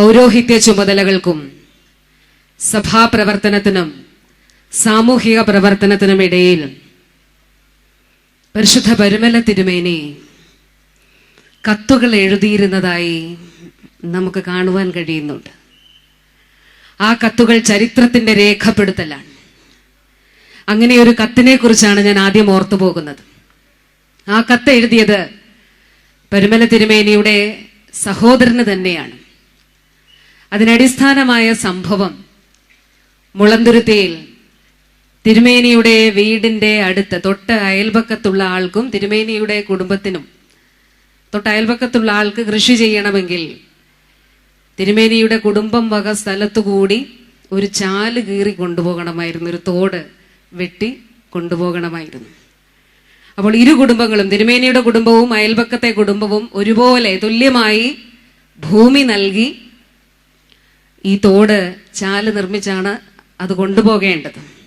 പൗരോഹിത്യ ചുമതലകൾക്കും സഭാപ്രവർത്തനത്തിനും സാമൂഹിക പ്രവർത്തനത്തിനും ഇടയിൽ പരിശുദ്ധ പരുമല തിരുമേനി കത്തുകൾ എഴുതിയിരുന്നതായി നമുക്ക് കാണുവാൻ കഴിയുന്നുണ്ട്. ആ കത്തുകൾ ചരിത്രത്തിന്റെ രേഖപ്പെടുത്തലാണ്. അങ്ങനെ ഒരു കത്തിനെ കുറിച്ചാണ് ഞാൻ ആദ്യം ഓർത്തു പോകുന്നത്. ആ കത്ത് എഴുതിയത് പരുമല തിരുമേനിയുടെ സഹോദരന് തന്നെയാണ്. അതിനടിസ്ഥാനമായ സംഭവം മുളന്തുരുത്തിയിൽ തിരുമേനിയുടെ വീടിന്റെ അടുത്ത് തൊട്ട് അയൽപക്കത്തുള്ള ആൾക്കും തിരുമേനിയുടെ കുടുംബത്തിനും തൊട്ട് അയൽപക്കത്തുള്ള ആൾക്ക് കൃഷി ചെയ്യണമെങ്കിൽ തിരുമേനിയുടെ കുടുംബം വക സ്ഥലത്തുകൂടി ഒരു ചാൽ കീറി കൊണ്ടുപോകണമായിരുന്നു ഒരു തോട് വെട്ടി കൊണ്ടുപോകണമായിരുന്നു. അപ്പോൾ ഇരു കുടുംബങ്ങളും തിരുമേനിയുടെ കുടുംബവും അയൽപക്കത്തെ കുടുംബവും ഒരുപോലെ തുല്യമായി ഭൂമി നൽകി ഈ തോട് ചാൽ നിർമ്മിച്ചാണ് അത് കൊണ്ടുപോകേണ്ടത്.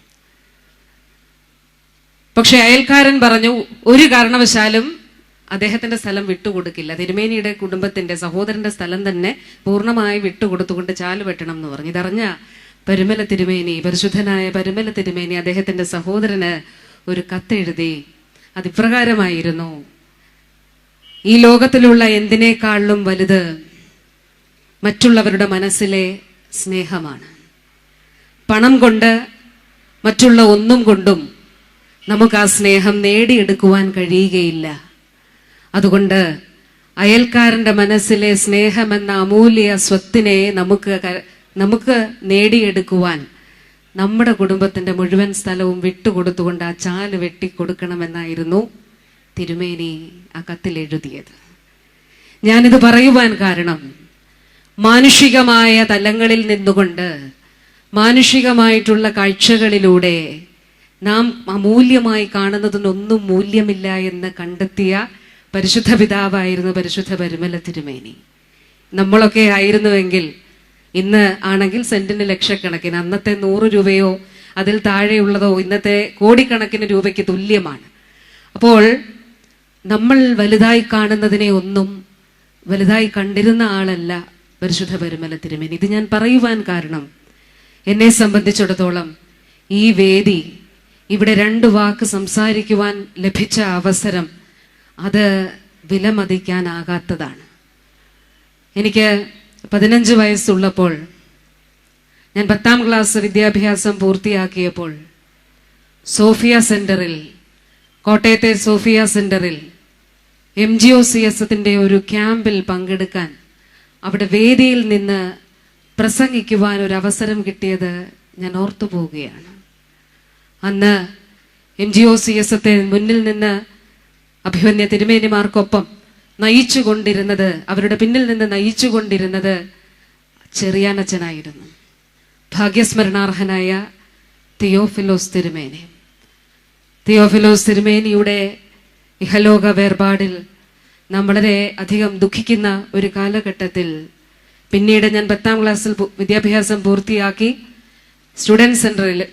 പക്ഷെ അയൽക്കാരൻ പറഞ്ഞു ഒരു കാരണവശാലും അദ്ദേഹത്തിന്റെ സ്ഥലം വിട്ടുകൊടുക്കില്ല. തിരുമേനിയുടെ കുടുംബത്തിന്റെ സഹോദരന്റെ സ്ഥലം തന്നെ പൂർണമായി വിട്ടുകൊടുത്തുകൊണ്ട് ചാൽ വെട്ടണം എന്ന് പറഞ്ഞു. ഇതറിഞ്ഞ പരുമല തിരുമേനി പരിശുദ്ധനായ പരുമല തിരുമേനി അദ്ദേഹത്തിന്റെ സഹോദരന് ഒരു കത്തെഴുതി. അതിപ്രകാരമായിരുന്നു ഈ ലോകത്തിലുള്ള എന്തിനേക്കാളിലും വലുത് മറ്റുള്ളവരുടെ മനസ്സിലെ സ്നേഹമാണ്. പണം കൊണ്ട് മറ്റുള്ള ഒന്നും കൊണ്ടും നമുക്ക് ആ സ്നേഹം നേടിയെടുക്കുവാൻ കഴിയുകയില്ല. അതുകൊണ്ട് അയൽക്കാരന്റെ മനസ്സിലെ സ്നേഹമെന്ന അമൂല്യ സ്വത്തിനെ നമുക്ക് നമുക്ക് നേടിയെടുക്കുവാൻ നമ്മുടെ കുടുംബത്തിന്റെ മുഴുവൻ സ്ഥലവും വിട്ടുകൊടുത്തുകൊണ്ട് ആ ചാൽ വെട്ടിക്കൊടുക്കണമെന്നായിരുന്നു തിരുമേനി ആ കത്തിൽ എഴുതിയത്. ഞാനിത് പറയുവാൻ കാരണം മാനുഷികമായ തലങ്ങളിൽ നിന്നുകൊണ്ട് മാനുഷികമായിട്ടുള്ള കാഴ്ചകളിലൂടെ നാം അമൂല്യമായി കാണുന്നതിനൊന്നും മൂല്യമില്ല എന്ന് കണ്ടെത്തിയ പരിശുദ്ധ പിതാവായിരുന്നു പരിശുദ്ധ പരിമല തിരുമേനി. നമ്മളൊക്കെ ആയിരുന്നുവെങ്കിൽ ഇന്ന് ആണെങ്കിൽ സെന്റിന് ലക്ഷക്കണക്കിന് അന്നത്തെ നൂറ് രൂപയോ അതിൽ താഴെയുള്ളതോ ഇന്നത്തെ കോടിക്കണക്കിന് രൂപയ്ക്ക് തുല്യമാണ്. അപ്പോൾ നമ്മൾ വലുതായി കാണുന്നതിനെ ഒന്നും വലുതായി കണ്ടിരുന്ന ആളല്ല പരിശുദ്ധ പരിമല തിരുമേനി ഇത് ഞാൻ പറയുവാൻ കാരണം എന്നെ സംബന്ധിച്ചിടത്തോളം ഈ വേദി ഇവിടെ രണ്ട് വാക്ക് സംസാരിക്കുവാൻ ലഭിച്ച അവസരം അത് വിലമതിക്കാനാകാത്തതാണ്. എനിക്ക് പതിനഞ്ച് വയസ്സുള്ളപ്പോൾ ഞാൻ പത്താം ക്ലാസ് വിദ്യാഭ്യാസം പൂർത്തിയാക്കിയപ്പോൾ സോഫിയ സെന്ററിൽ കോട്ടയത്തെ സോഫിയ സെന്ററിൽ M G O C S ഒരു ക്യാമ്പിൽ പങ്കെടുക്കാൻ അവിടെ വേദിയിൽ നിന്ന് പ്രസംഗിക്കുവാൻ ഒരു അവസരം കിട്ടിയത് ഞാൻ ഓർത്തു പോവുകയാണ്. അന്ന് M G O C S എത്തെ മുന്നിൽ നിന്ന് അഭിമന്യ തിരുമേനിമാർക്കൊപ്പം നയിച്ചുകൊണ്ടിരുന്നത് അവരുടെ പിന്നിൽ നിന്ന് നയിച്ചുകൊണ്ടിരുന്നത് ചെറിയാനച്ചനായിരുന്നു. ഭാഗ്യസ്മരണാർഹനായ തിയോഫിലോസ് തിരുമേനി. തിയോഫിലോസ് തിരുമേനിയുടെ ഇഹലോക വേർപാടിൽ നാം വളരെ അധികം ദുഃഖിക്കുന്ന ഒരു കാലഘട്ടത്തിൽ പിന്നീട് ഞാൻ പത്താം ക്ലാസ്സിൽ വിദ്യാഭ്യാസം പൂർത്തിയാക്കി സ്റ്റുഡന്റ് സെന്ററിൽ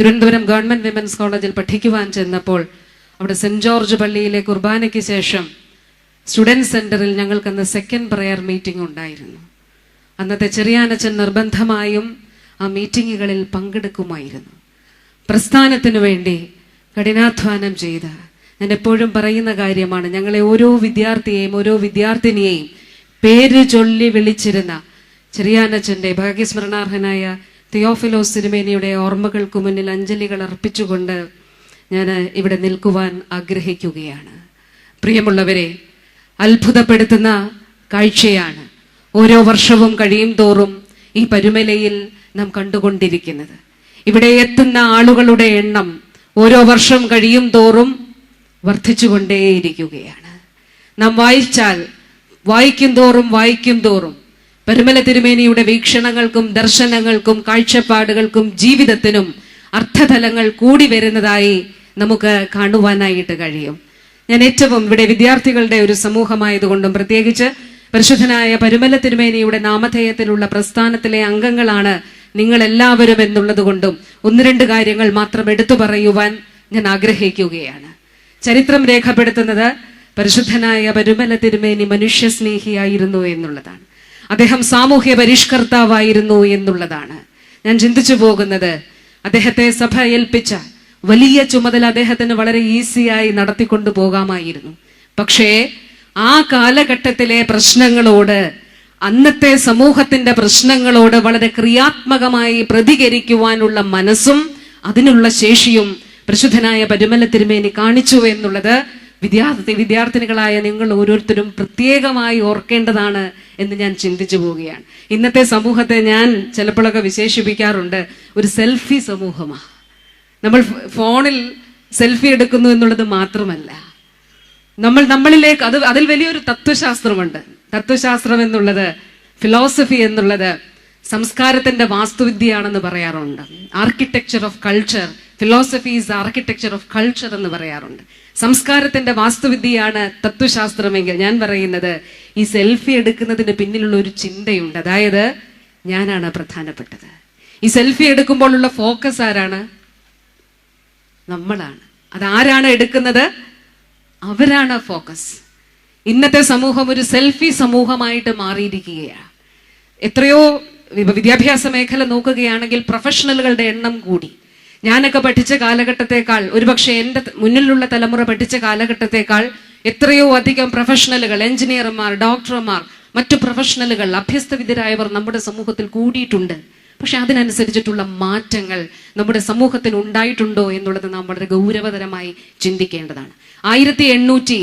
തിരുവനന്തപുരം ഗവൺമെന്റ് വിമൻസ് കോളേജിൽ പഠിക്കുവാൻ ചെന്നപ്പോൾ അവിടെ സെന്റ് ജോർജ് പള്ളിയിലെ കുർബാനയ്ക്ക് ശേഷം സ്റ്റുഡന്റ് സെന്ററിൽ ഞങ്ങൾക്കന്ന് സെക്കൻഡ് പ്രെയർ മീറ്റിംഗ് ഉണ്ടായിരുന്നു. അന്നത്തെ ചെറിയാനച്ചൻ നിർബന്ധമായും ആ മീറ്റിങ്ങുകളിൽ പങ്കെടുക്കുമായിരുന്നു. പ്രസ്ഥാനത്തിനു വേണ്ടി കഠിനാധ്വാനം ചെയ്ത ഞാൻ എപ്പോഴും പറയുന്ന കാര്യമാണ് ഞങ്ങളെ ഓരോ വിദ്യാർത്ഥിയെയും ഓരോ വിദ്യാർത്ഥിനിയെയും പേര് ചൊല്ലി വിളിച്ചിരുന്ന ചെറിയാനച്ചന്റെ ഭാഗ്യസ്മരണാർഹനായ തിയോഫിലോസ് സിനിമേനിയുടെ ഓർമ്മകൾക്ക് മുന്നിൽ അഞ്ജലികൾ അർപ്പിച്ചുകൊണ്ട് ഞാൻ ഇവിടെ നിൽക്കുവാൻ ആഗ്രഹിക്കുകയാണ്. പ്രിയമുള്ളവരെ അത്ഭുതപ്പെടുത്തുന്ന കാഴ്ചയാണ് ഓരോ വർഷവും കഴിയും തോറും ഈ പരുമലയിൽ നാം കണ്ടുകൊണ്ടിരിക്കുന്നത്. ഇവിടെ എത്തുന്ന ആളുകളുടെ എണ്ണം ഓരോ വർഷം കഴിയും തോറും വർദ്ധിച്ചുകൊണ്ടേയിരിക്കുകയാണ്. നാം വായിച്ചാൽ വായിക്കും തോറും വായിക്കും തോറും പെരുമല തിരുമേനിയുടെ വീക്ഷണങ്ങൾക്കും ദർശനങ്ങൾക്കും കാഴ്ചപ്പാടുകൾക്കും ജീവിതത്തിനും അർത്ഥതലങ്ങൾ കൂടി വരുന്നതായി നമുക്ക് കാണുവാനായിട്ട് കഴിയും. ഞാൻ ഏറ്റവും ഇവിടെ വിദ്യാർത്ഥികളുടെ ഒരു സമൂഹമായതുകൊണ്ടും പ്രത്യേകിച്ച് പരിശുദ്ധനായ പരുമല തിരുമേനിയുടെ നാമധേയത്തിലുള്ള പ്രസ്ഥാനത്തിലെ അംഗങ്ങളാണ് നിങ്ങൾ എല്ലാവരും എന്നുള്ളത് കൊണ്ടും ഒന്ന് രണ്ട് കാര്യങ്ങൾ മാത്രം എടുത്തു പറയുവാൻ ഞാൻ ആഗ്രഹിക്കുകയാണ്. ചരിത്രം രേഖപ്പെടുത്തുന്നത് പരിശുദ്ധനായ പരുമല തിരുമേനി മനുഷ്യസ്നേഹിയായിരുന്നു എന്നുള്ളതാണ്. അദ്ദേഹം സാമൂഹ്യ പരിഷ്കർത്താവായിരുന്നു എന്നുള്ളതാണ്. ഞാൻ ചിന്തിച്ചു പോകുന്നത് അദ്ദേഹത്തെ സഭ ഏൽപ്പിച്ച വലിയ ചുമതല അദ്ദേഹത്തിന് വളരെ ഈസിയായി നടത്തിക്കൊണ്ടു പോകാമായിരുന്നു. പക്ഷേ ആ കാലഘട്ടത്തിലെ പ്രശ്നങ്ങളോട് അന്നത്തെ സമൂഹത്തിന്റെ പ്രശ്നങ്ങളോട് വളരെ ക്രിയാത്മകമായി പ്രതികരിക്കുവാനുള്ള മനസ്സും അതിനുള്ള ശേഷിയും പ്രശുദ്ധനായ പരുമല തിരുമേനി കാണിച്ചു എന്നുള്ളത് വിദ്യാർത്ഥി വിദ്യാർത്ഥിനികളായ നിങ്ങൾ ഓരോരുത്തരും പ്രത്യേകമായി ഓർക്കേണ്ടതാണ് എന്ന് ഞാൻ ചിന്തിച്ചു പോവുകയാണ്. ഇന്നത്തെ സമൂഹത്തെ ഞാൻ ചിലപ്പോഴൊക്കെ വിശേഷിപ്പിക്കാറുണ്ട് ഒരു സെൽഫി സമൂഹമാണ് നമ്മൾ ഫോണിൽ സെൽഫി എടുക്കുന്നു എന്നുള്ളത് മാത്രമല്ല. നമ്മൾ നമ്മളിലേക്ക് അത് അതിൽ വലിയൊരു തത്വശാസ്ത്രമുണ്ട്. തത്വശാസ്ത്രം എന്നുള്ളത് ഫിലോസഫി എന്നുള്ളത് സംസ്കാരത്തിന്റെ വാസ്തുവിദ്യയാണെന്ന് പറയാറുണ്ട്. Architecture of culture philosophy is architecture of culture എന്ന് പറയാറുണ്ട്. സംസ്കാരത്തിന്റെ വാസ്തുവിദ്യയാണ് തത്വശാസ്ത്രമെങ്കിൽ ഞാൻ പറയുന്നത് ഈ സെൽഫി എടുക്കുന്നതിന് പിന്നിലുള്ള ഒരു ചിന്തയുണ്ട്. അതായത് ഞാനാണ് പ്രധാനപ്പെട്ടത്. ഈ സെൽഫി എടുക്കുമ്പോഴുള്ള ഫോക്കസ് ആരാണ്? നമ്മളാണ്. അതാരാണ് എടുക്കുന്നത്? അവരാണ് ഫോക്കസ് ഇന്നത്തെ സമൂഹം ഒരു സെൽഫി സമൂഹമായിട്ട് മാറിയിരിക്കുകയാണ്. എത്രയോ വിദ്യാഭ്യാസ മേഖല നോക്കുകയാണെങ്കിൽ പ്രൊഫഷണലുകളുടെ എണ്ണം കൂടി. ഞാനൊക്കെ പഠിച്ച കാലഘട്ടത്തെക്കാൾ ഒരുപക്ഷെ എന്റെ മുന്നിലുള്ള തലമുറ പഠിച്ച കാലഘട്ടത്തെക്കാൾ എത്രയോ അധികം പ്രൊഫഷണലുകൾ എഞ്ചിനീയർമാർ ഡോക്ടർമാർ മറ്റു പ്രൊഫഷണലുകൾ അഭ്യസ്തവിദ്യരായവർ നമ്മുടെ സമൂഹത്തിൽ കൂടിയിട്ടുണ്ട്. പക്ഷെ അതിനനുസരിച്ചിട്ടുള്ള മാറ്റങ്ങൾ നമ്മുടെ സമൂഹത്തിന് ഉണ്ടായിട്ടുണ്ടോ എന്നുള്ളത് നാം വളരെ ഗൗരവതരമായി ചിന്തിക്കേണ്ടതാണ്. ആയിരത്തി എണ്ണൂറ്റി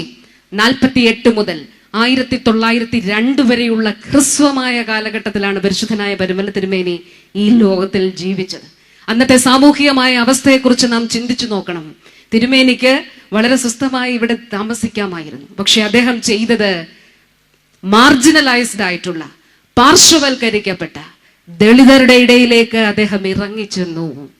നാൽപ്പത്തി എട്ട് മുതൽ ആയിരത്തി തൊള്ളായിരത്തി രണ്ട് വരെയുള്ള ഹ്രസ്വമായ കാലഘട്ടത്തിലാണ് പരിശുദ്ധനായ പരുമല തിരുമേനി ഈ ലോകത്തിൽ ജീവിച്ചത്. അന്നത്തെ സാമൂഹികമായ അവസ്ഥയെക്കുറിച്ച് നാം ചിന്തിച്ചു നോക്കണം. തിരുമേനിക്ക് വളരെ സ്വസ്ഥമായി ഇവിടെ താമസിക്കാമായിരുന്നു. പക്ഷെ അദ്ദേഹം ചെയ്തത് മാർജിനലൈസ്ഡ് ആയിട്ടുള്ള പാർശ്വവൽക്കരിക്കപ്പെട്ട ദളിതരുടെ ഇടയിലേക്ക് അദ്ദേഹം ഇറങ്ങിച്ചെന്നു.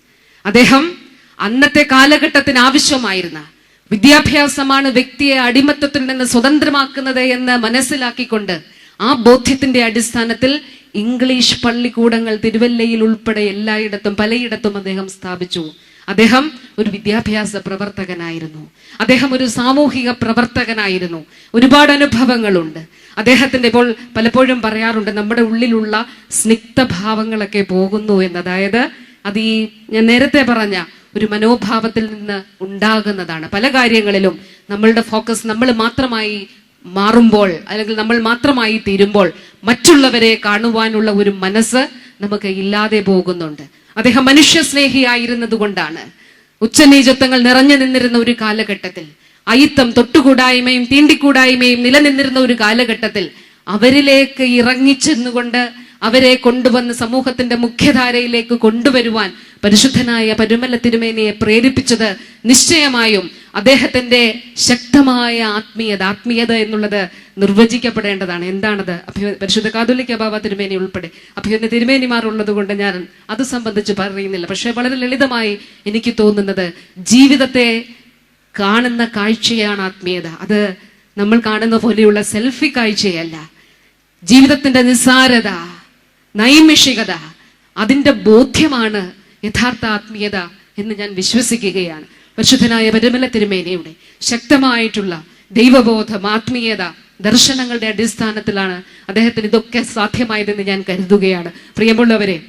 അദ്ദേഹം അന്നത്തെ കാലഘട്ടത്തിന് ആവശ്യമായിരുന്ന വിദ്യാഭ്യാസമാണ് വ്യക്തിയെ അടിമത്തത്തിൽ നിന്ന് സ്വതന്ത്രമാക്കുന്നത് എന്ന് മനസ്സിലാക്കിക്കൊണ്ട് ആ ബോധ്യത്തിന്റെ അടിസ്ഥാനത്തിൽ ഇംഗ്ലീഷ് പള്ളിക്കൂടങ്ങൾ തിരുവല്ലയിൽ ഉൾപ്പെടെ എല്ലായിടത്തും പലയിടത്തും അദ്ദേഹം സ്ഥാപിച്ചു. അദ്ദേഹം ഒരു വിദ്യാഭ്യാസ പ്രവർത്തകനായിരുന്നു. അദ്ദേഹം ഒരു സാമൂഹിക പ്രവർത്തകനായിരുന്നു. ഒരുപാട് അനുഭവങ്ങളുണ്ട്. അദ്ദേഹത്തിന്റെ ഇപ്പോൾ പലപ്പോഴും പറയാറുണ്ട് നമ്മുടെ ഉള്ളിലുള്ള സ്നിഗ്ധഭാവങ്ങളൊക്കെ പോകുന്നു എന്ന് അതായത് അത് ഈ ഞാൻ നേരത്തെ പറഞ്ഞ ഒരു മനോഭാവത്തിൽ നിന്ന് ഉണ്ടാകുന്നതാണ്. പല കാര്യങ്ങളിലും നമ്മളുടെ ഫോക്കസ് നമ്മൾ മാത്രമായി മാറുമ്പോൾ അല്ലെങ്കിൽ നമ്മൾ മാത്രമായി തീരുമ്പോൾ മറ്റുള്ളവരെ കാണുവാനുള്ള ഒരു മനസ്സ് നമുക്ക് ഇല്ലാതെ പോകുന്നുണ്ട്. അദ്ദേഹം മനുഷ്യ സ്നേഹിയായിരുന്നത് കൊണ്ടാണ് ഉച്ചനീചത്വങ്ങൾ നിറഞ്ഞു നിന്നിരുന്ന ഒരു കാലഘട്ടത്തിൽ അയിത്തം തൊട്ടുകൂടായ്മയും തീണ്ടിക്കൂടായ്മയും നിലനിന്നിരുന്ന ഒരു കാലഘട്ടത്തിൽ അവരിലേക്ക് ഇറങ്ങിച്ചെന്നുകൊണ്ട് അവരെ കൊണ്ടുവന്ന് സമൂഹത്തിന്റെ മുഖ്യധാരയിലേക്ക് കൊണ്ടുവരുവാൻ പരിശുദ്ധനായ പരുമല തിരുമേനിയെ പ്രേരിപ്പിച്ചത് നിശ്ചയമായും അദ്ദേഹത്തിന്റെ ശക്തമായ ആത്മീയത ആത്മീയത എന്നുള്ളത് നിർവചിക്കപ്പെടേണ്ടതാണ്. എന്താണത്? അഭ്യ പരിശുദ്ധ കാതുലിക്ക ബാബ തിരുമേനി ഉൾപ്പെടെ. അഭ്യുന്ന തിരുമേനിമാർ ഉള്ളതുകൊണ്ട് ഞാൻ അത് സംബന്ധിച്ച് പറയുന്നില്ല. പക്ഷെ വളരെ ലളിതമായി എനിക്ക് തോന്നുന്നത് ജീവിതത്തെ കാണുന്ന കാഴ്ചയാണ് ആത്മീയത. അത് നമ്മൾ കാണുന്ന പോലെയുള്ള സെൽഫി കാഴ്ചയല്ല. ജീവിതത്തിന്റെ നിസ്സാരത നൈമിഷികത അതിന്റെ ബോധ്യമാണ് യഥാർത്ഥ ആത്മീയത എന്ന് ഞാൻ വിശ്വസിക്കുകയാണ്. പരിശുദ്ധനായ പരിമല തിരുമേനയുടെ ശക്തമായിട്ടുള്ള ദൈവബോധം ആത്മീയത ദർശനങ്ങളുടെ അടിസ്ഥാനത്തിലാണ് അദ്ദേഹത്തിന് ഇതൊക്കെ സാധ്യമായതെന്ന് ഞാൻ കരുതുകയാണ്. പ്രിയമുള്ളവരെ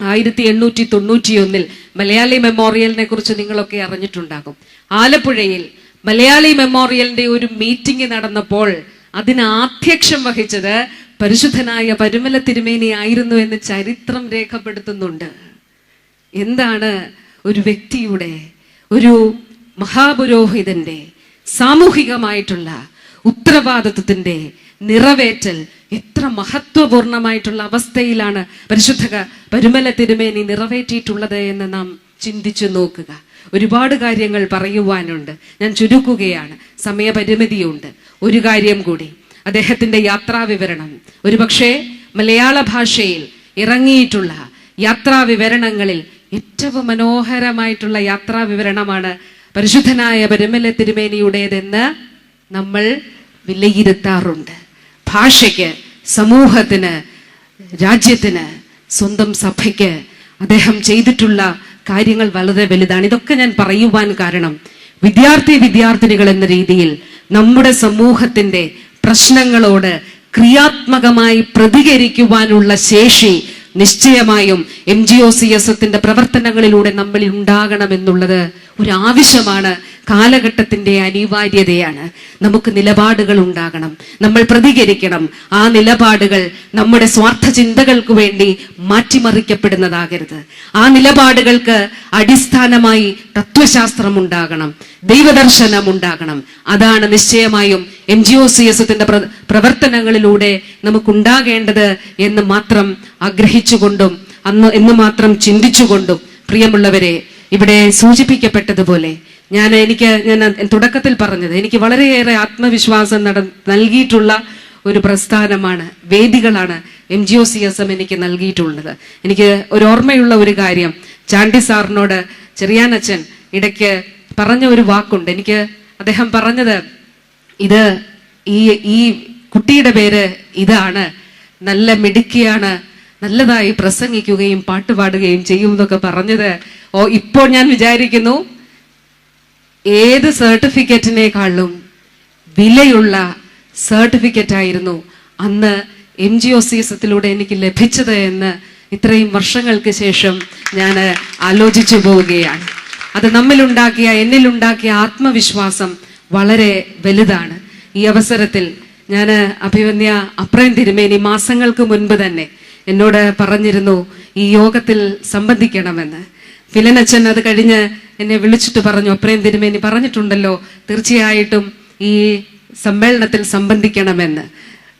ആയിരത്തി എണ്ണൂറ്റി തൊണ്ണൂറ്റിയൊന്നിൽ മലയാളി മെമ്മോറിയലിനെ കുറിച്ച് നിങ്ങളൊക്കെ അറിഞ്ഞിട്ടുണ്ടാകും. ആലപ്പുഴയിൽ മലയാളി മെമ്മോറിയലിന്റെ ഒരു മീറ്റിംഗ് നടന്നപ്പോൾ അതിന് ആധ്യക്ഷം വഹിച്ചത് പരിശുദ്ധനായ പരുമല തിരുമേനി ആയിരുന്നു എന്ന് ചരിത്രം രേഖപ്പെടുത്തുന്നുണ്ട്. എന്താണ് ഒരു വ്യക്തിയുടെ ഒരു മഹാപുരോഹിതന്റെ സാമൂഹികമായിട്ടുള്ള ഉത്തരവാദിത്വത്തിന്റെ നിറവേറ്റൽ എത്ര മഹത്വപൂർണമായിട്ടുള്ള അവസ്ഥയിലാണ് പരിശുദ്ധ പരുമല തിരുമേനി നിറവേറ്റിയിട്ടുള്ളത് എന്ന് നാം ചിന്തിച്ചു നോക്കുക. ഒരുപാട് കാര്യങ്ങൾ പറയുവാനുണ്ട്. ഞാൻ ചുരുക്കുകയാണ്. സമയപരിമിതിയുണ്ട്. ഒരു കാര്യം കൂടി. അദ്ദേഹത്തിന്റെ യാത്രാ വിവരണം ഒരുപക്ഷെ മലയാള ഭാഷയിൽ ഇറങ്ങിയിട്ടുള്ള യാത്രാ വിവരണങ്ങളിൽ ഏറ്റവും മനോഹരമായിട്ടുള്ള യാത്രാ വിവരണമാണ് പരിശുദ്ധനായ പരമല തിരുമേനിയുടേതെന്ന് നമ്മൾ വിലയിരുത്താറുണ്ട്. ഭാഷയ്ക്ക് സമൂഹത്തിന് രാജ്യത്തിന് സ്വന്തം സഭയ്ക്ക് അദ്ദേഹം ചെയ്തിട്ടുള്ള കാര്യങ്ങൾ വളരെ വലുതാണ്. ഇതൊക്കെ ഞാൻ പറയുവാൻ കാരണം വിദ്യാർത്ഥി വിദ്യാർത്ഥിനികൾ എന്ന രീതിയിൽ നമ്മുടെ സമൂഹത്തിന്റെ പ്രശ്നങ്ങളോട് ക്രിയാത്മകമായി പ്രതികരിക്കുവാനുള്ള ശേഷി നിശ്ചയമായും M G O C S എത്തിന്റെ പ്രവർത്തനങ്ങളിലൂടെ നമ്മളിൽ ഉണ്ടാകണമെന്നുള്ളത് ഒരു ആവശ്യമാണ് കാലഘട്ടത്തിന്റെ അനിവാര്യതയാണ്. നമുക്ക് നിലപാടുകൾ ഉണ്ടാകണം. നമ്മൾ പ്രതികരിക്കണം. ആ നിലപാടുകൾ നമ്മുടെ സ്വാർത്ഥ ചിന്തകൾക്ക് വേണ്ടി മാറ്റിമറിക്കപ്പെടുന്നതാകരുത്. ആ നിലപാടുകൾക്ക് അടിസ്ഥാനമായി തത്വശാസ്ത്രം ഉണ്ടാകണം. ദൈവദർശനം ഉണ്ടാകണം. അതാണ് നിശ്ചയമായും M G O C S എത്തിന്റെ പ്രവർത്തനങ്ങളിലൂടെ നമുക്കുണ്ടാകേണ്ടത് എന്ന് മാത്രം ആഗ്രഹിച്ചുകൊണ്ടും അന്ന് എന്ന് മാത്രം ചിന്തിച്ചുകൊണ്ടും പ്രിയമുള്ളവരെ ഇവിടെ സൂചിപ്പിക്കപ്പെട്ടതുപോലെ ഞാൻ എനിക്ക് ഞാൻ തുടക്കത്തിൽ പറഞ്ഞത് എനിക്ക് വളരെയേറെ ആത്മവിശ്വാസം നട നൽകിയിട്ടുള്ള ഒരു പ്രസ്ഥാനമാണ് വേദികളാണ് M G O C S M എനിക്ക് നൽകിയിട്ടുള്ളത്. എനിക്ക് ഒരു ഓർമ്മയുള്ള ഒരു കാര്യം ചാണ്ടി സാറിനോട് ചെറിയാനച്ഛൻ ഇടയ്ക്ക് പറഞ്ഞ ഒരു വാക്കുണ്ട്. എനിക്ക് അദ്ദേഹം പറഞ്ഞത് ഇത് ഈ ഈ കുട്ടിയുടെ പേര് ഇതാണ്. നല്ല മിടുക്കിയാണ്. നല്ലതായി പ്രസംഗിക്കുകയും പാട്ടുപാടുകയും ചെയ്യും എന്നൊക്കെ പറഞ്ഞത്. ഓ ഇപ്പോൾ ഞാൻ വിചാരിക്കുന്നു ഏത് സർട്ടിഫിക്കറ്റിനേക്കാളും വിലയുള്ള സർട്ടിഫിക്കറ്റ് ആയിരുന്നു അന്ന് എം ജി ഒ സി എസത്തിലൂടെ എനിക്ക് ലഭിച്ചത് എന്ന് ഇത്രയും വർഷങ്ങൾക്ക് ശേഷം ഞാൻ ആലോചിച്ചു പോവുകയാണ്. അത് നമ്മിലുണ്ടാക്കിയ എന്നിലുണ്ടാക്കിയ ആത്മവിശ്വാസം വളരെ വലുതാണ്. ഈ അവസരത്തിൽ ഞാൻ അഭിവന്യ അപ്രയം തിരുമേനി മാസങ്ങൾക്ക് മുൻപ് തന്നെ എന്നോട് പറഞ്ഞിരുന്നു ഈ യോഗത്തിൽ സംബന്ധിക്കണമെന്ന്. ഫിലനച്ഛൻ അത് കഴിഞ്ഞ് എന്നെ വിളിച്ചിട്ട് പറഞ്ഞു അപ്രയം തിരുമേനി പറഞ്ഞിട്ടുണ്ടല്ലോ തീർച്ചയായിട്ടും ഈ സമ്മേളനത്തിൽ സംബന്ധിക്കണമെന്ന്.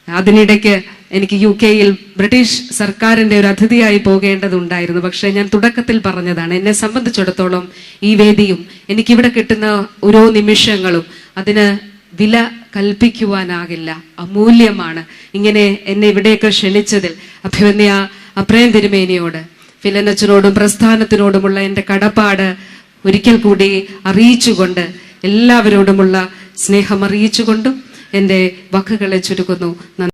അതിനിടയ്ക്ക് എനിക്ക് യു കെയിൽ ബ്രിട്ടീഷ് സർക്കാരിന്റെ ഒരു അതിഥിയായി പോകേണ്ടതുണ്ടായിരുന്നു. പക്ഷേ ഞാൻ തുടക്കത്തിൽ പറഞ്ഞതാണ് എന്നെ സംബന്ധിച്ചിടത്തോളം ഈ വേദിയും എനിക്കിവിടെ കിട്ടുന്ന ഓരോ നിമിഷങ്ങളും അതിന് വില കൽപ്പിക്കുവാനാകില്ല. അമൂല്യമാണ്. ഇങ്ങനെ എന്നെ ഇവിടെയൊക്കെ ക്ഷണിച്ചതിൽ അഭിമന്യ അപ്രയം തിരുമേനിയോട് ഫിലനച്ചനോടും പ്രസ്ഥാനത്തിനോടുമുള്ള എന്റെ കടപ്പാട് ഒരിക്കൽ കൂടി അറിയിച്ചുകൊണ്ട് എല്ലാവരോടുമുള്ള സ്നേഹം അറിയിച്ചുകൊണ്ടും എന്റെ വാക്കുകളെ ചുരുക്കുന്നു.